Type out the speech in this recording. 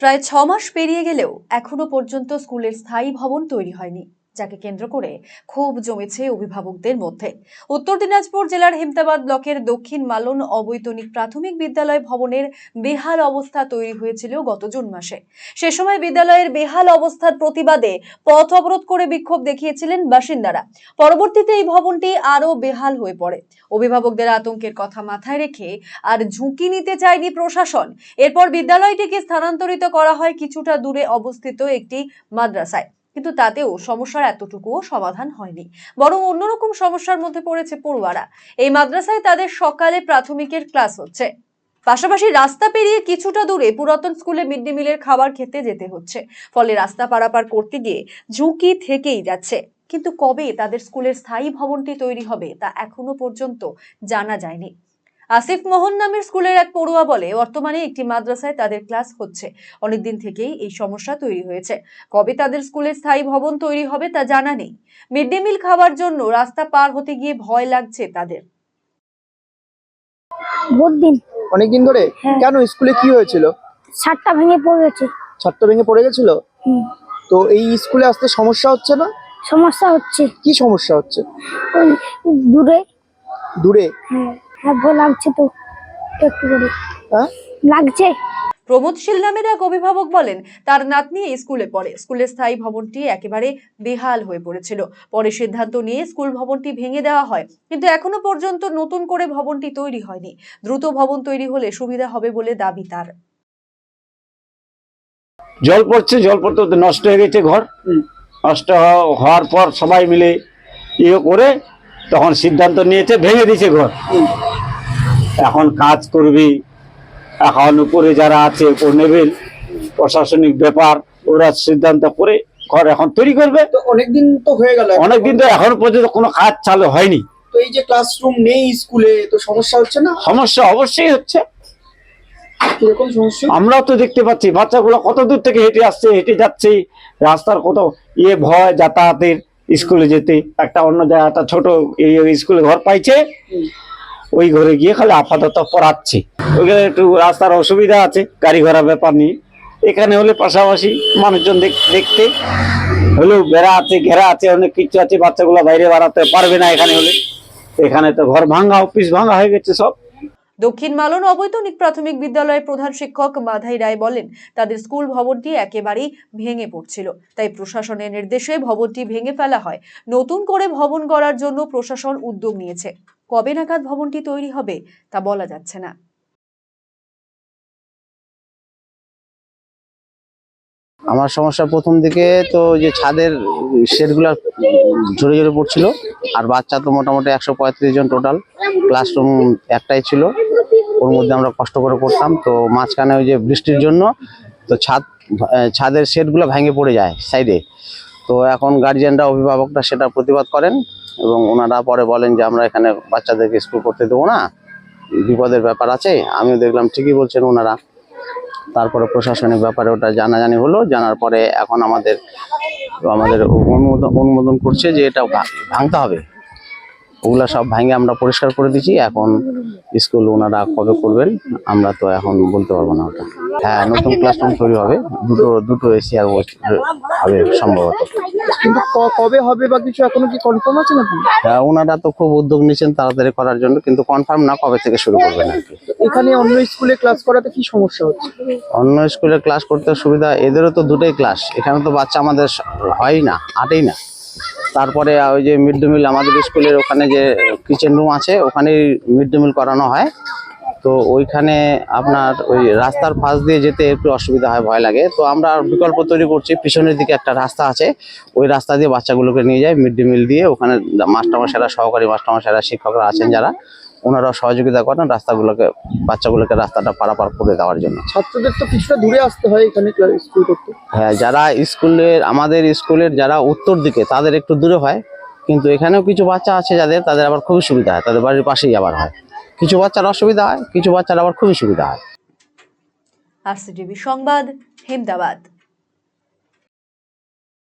প্রায় ছ মাস পেরিয়ে গেলেও এখনও পর্যন্ত স্কুলের স্থায়ী ভবন তৈরি হয়নি। যাকে কেন্দ্র করে ক্ষোভ জমেছে অভিভাবকদের মধ্যে। উত্তর দিনাজপুর জেলার হেমতাবাদ ব্লকের দক্ষিণ মালন অবৈতনিক প্রাথমিক বিদ্যালয় ভবনের বেহাল অবস্থা তৈরি হয়েছিল গত জুন মাসে। সে সময় বিদ্যালয়ের বেহাল অবস্থার প্রতিবাদে পথ অবরোধ করে বিক্ষোভ দেখিয়েছিলেন বাসিন্দারা। পরবর্তীতে এই ভবনটি আরও বেহাল হয়ে পড়ে। অভিভাবকদের আতঙ্কের কথা মাথায় রেখে আর ঝুঁকি নিতে চায়নি প্রশাসন। এরপর বিদ্যালয়টিকে স্থানান্তরিত করা হয় কিছুটা দূরে অবস্থিত একটি মাদ্রাসায়। কিন্তু তাতেও সমস্যার এতটুকুও সমাধান হয়নি। বরং অন্যরকম সমস্যার মধ্যে পড়েছে পড়ুয়ারা। এই মাদ্রাসায় তাদের সকালে প্রাথমিকের ক্লাস হচ্ছে। পাশাপাশি রাস্তা পেরিয়ে কিছুটা দূরে পুরাতন স্কুলে মিড ডে মিলের খাবার খেতে যেতে হচ্ছে। ফলে রাস্তা পারাপার করতে গিয়ে ঝুঁকি থেকেই যাচ্ছে। কিন্তু কবে তাদের স্কুলের স্থায়ী ভবনটি তৈরি হবে তা এখনও পর্যন্ত জানা যায়নি। আসিফ মোহন নামের স্কুলের এক পড়ুয়া বলে বর্তমানে একটি মাদ্রাসায় তাদের ক্লাস হচ্ছে। অনেকদিন থেকেই এই সমস্যা তৈরি হয়েছে। কবে তাদের স্কুলের স্থায়ী ভবন তৈরি হবে তা জানা নেই। মিড ডে মিল খাওয়ার জন্য রাস্তা পার হতে গিয়ে ভয় লাগছে তাদের। অনেকদিন ধরে? হ্যাঁ। কেন? স্কুলে কি হয়েছিল? ছাদটা ভেঙে পড়ে গেছে। ছাদটা ভেঙে পড়ে গেছিল? হুম। তো এই স্কুলে আসতে সমস্যা হচ্ছে না? সমস্যা হচ্ছে। কি সমস্যা হচ্ছে? দূরে। দূরে? হ্যাঁ লাগছে তো একটু করে। হ্যাঁ? লাগছে। প্রমোদ শীল নামের এক অভিভাবক বলেন তার নাতনি এই স্কুলে পড়ে। স্কুলের স্থায়ী ভবনটি একেবারে বেহাল হয়ে পড়েছিল। পরে সিদ্ধান্ত নিয়ে স্কুল ভবনটি ভেঙে দেওয়া হয় কিন্তু এখনও পর্যন্ত নতুন করে ভবনটি তৈরি হয়নি। দ্রুত ভবন তৈরি হলে সুবিধা হবে বলে দাবি তার। জল পড়ছে জল পড়তে পড়তে নষ্ট হয়ে গেছে ঘর। নষ্ট হওয়া- হওয়ার পর সবাই মিলে ইয়ে করে তখন সিদ্ধান্ত নিয়েছে ভেঙে দিয়েছে ঘর। এখন কাজ করবি। এখন উপরে যারা আছে উপর নেবেল প্রশাসনিক ব্যাপার ওরা সিদ্ধান্ত করে ঘর এখন তৈরি করবে। অনেকদিন তো হয়ে গেল অনেকদিন তো এখন পর্যন্ত কোনো কাজ চালু হয়নি। তো এই যে ক্লাসরুম নেই স্কুলে তো সমস্যা হচ্ছে না? সমস্যা অবশ্যই হচ্ছে। কীরকম সমস্যা? আমরাও তো দেখতে পাচ্ছি বাচ্চাগুলো কত দূর থেকে হেঁটে আসছে হেঁটে যাচ্ছে রাস্তার কত ইয়ে ভয় যাতায়াতের স্কুলে যেতে একটা অন্য জায়গা, একটা ছোট স্কুলে ঘর পাইছে। ওই ঘরে গিয়ে খালি আপাতত পড়াচ্ছে। ওইখানে একটু রাস্তার অসুবিধা আছে, গাড়ি ঘোড়া ব্যাপার নিয়ে। এখানে হলে পাশাপাশি মানুষজন দেখ- দেখতে। হলেও বেড়া আছে, ঘেরা আছে, অনেক কিছু আছে, বাচ্চাগুলো বাইরে বাড়াতে পারবে না এখানে হলে। এখানে তো ঘর ভাঙা, অফিস ভাঙা হয়ে গেছে সব। দক্ষিণ মালন অবৈতনিক প্রাথমিক বিদ্যালয়ের প্রধান শিক্ষক মাধাই রায় বলেন, তাদের স্কুল ভবনটি একেবারেই ভেঙে পড়ছিল। তাই প্রশাসনের নির্দেশে ভবনটি ভেঙে ফেলা হয়। নতুন করে ভবন গড়ার জন্য প্রশাসন উদ্যোগ নিয়েছে। কবে নাগাদ ভবনটি তৈরি হবে তা বলা যাচ্ছে না। আমার সমস্যা প্রথম দিকে তো যে ছাদের শেডগুলো ঝরে ঝরে পড়ছিল, আর বাচ্চা তো মোটামুটি একশো পঁয়ত্রিশ জন টোটাল ক্লাসরুম একটাই ছিল, ওর মধ্যে আমরা কষ্ট করে করতাম তো মাঝখানে ওই যে বৃষ্টির জন্য তো ছাদ ছাদের শেডগুলো ভেঙে পড়ে যায় সাইডে তো এখন গার্জিয়ানরা অভিভাবকরা সেটা প্রতিবাদ করেন এবং ওনারা পরে বলেন যে আমরা এখানে বাচ্চাদেরকে স্কুল করতে দেবো না, বিপদের ব্যাপার আছে, আমিও দেখলাম ঠিকই বলছেন ওনারা। তারপরে প্রশাসনিক ব্যাপারে ওটা জানাজানি হলো, জানার পরে এখন আমাদের আমাদের অনুমোদন অনুমোদন করছে যে এটা ভাঙতে হবে। ওগুলো সব ভাঙে আমরা পরিষ্কার করে দিচ্ছি এখন স্কুল ওনারা কবে করবেন, আমরা তো এখন বলতে পারব না ওটা। হ্যাঁ নতুন ক্লাসরুম তৈরি হবে, দুটো দুটো এসি আর হবে সম্ভবত। কিন্তু কবে হবে বা কিছু এখনও কি কনফার্ম আছে নাকি? হ্যাঁ ওনারা তো খুব উদ্যোগ নিচ্ছেন তাড়াতাড়ি করার জন্য কিন্তু কনফার্ম না কবে থেকে শুরু করবেন আর কি। এখানে অন্য স্কুলে ক্লাস করাতে কি সমস্যা হচ্ছে? অন্য স্কুলে ক্লাস করতে সুবিধা এদেরও তো দুটোই ক্লাস এখানে তো বাচ্চা আমাদের হয় না আটেই না। তারপরে ওই যে মিড ডে মিল আমাদের স্কুলের ওখানে যে কিচেন রুম আছে ওখানেই মিড ডে মিল করানো হয়। তো ওইখানে আপনার ওই রাস্তার পাশ দিয়ে যেতে একটু অসুবিধা হয় ভয় লাগে। তো আমরা বিকল্প তৈরি করছি পিছনের দিকে একটা রাস্তা আছে। ওই রাস্তা দিয়ে বাচ্চাগুলোকে নিয়ে যায় মিড ডে মিল দিয়ে। ওখানে মাস্টারমশাইরা সহকারী মাস্টারমশাইরা শিক্ষকরা আছেন যারা। ওনারা সহযোগিতা করেন রাস্তাগুলোকে বাচ্চাগুলোকে রাস্তাটা পারাপার করে দেওয়ার জন্য। ছাত্রদের তো কিছুটা দূরে আসতে হয় এখানে স্কুল করতে। হ্যাঁ যারা স্কুলের আমাদের স্কুলের যারা উত্তর দিকে তাদের একটু দূরে হয়। কিন্তু এখানেও কিছু বাচ্চা আছে যাদের তাদের আবার খুবই সুবিধা হয় তাদের বাড়ির পাশেই আবার হয়। কিছু বাচ্চার অসুবিধা হয় কিছু বাচ্চার আবার খুবই সুবিধা হয়। আর সংবাদ হেমদাবাদ।